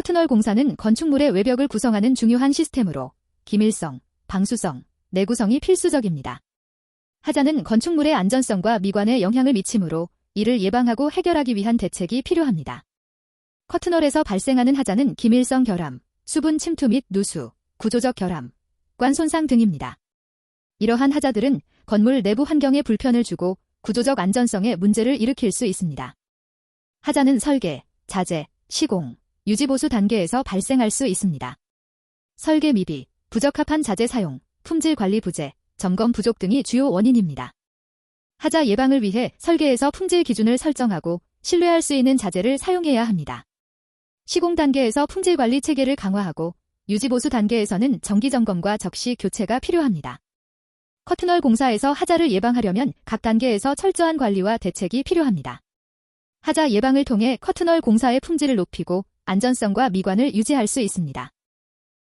커튼월 공사는 건축물의 외벽을 구성하는 중요한 시스템으로 기밀성, 방수성, 내구성이 필수적입니다. 하자는 건축물의 안전성과 미관에 영향을 미치므로 이를 예방하고 해결하기 위한 대책이 필요합니다. 커튼월에서 발생하는 하자는 기밀성 결함, 수분 침투 및 누수, 구조적 결함, 관 손상 등입니다. 이러한 하자들은 건물 내부 환경에 불편을 주고 구조적 안전성에 문제를 일으킬 수 있습니다. 하자는 설계, 자재, 시공, 유지보수 단계에서 발생할 수 있습니다. 설계 미비, 부적합한 자재 사용, 품질 관리 부재, 점검 부족 등이 주요 원인입니다. 하자 예방을 위해 설계에서 품질 기준을 설정하고 신뢰할 수 있는 자재를 사용해야 합니다. 시공 단계에서 품질 관리 체계를 강화하고 유지보수 단계에서는 정기 점검과 적시 교체가 필요합니다. 커튼월 공사에서 하자를 예방하려면 각 단계에서 철저한 관리와 대책이 필요합니다. 하자 예방을 통해 커튼월 공사의 품질을 높이고 안전성과 미관을 유지할 수 있습니다.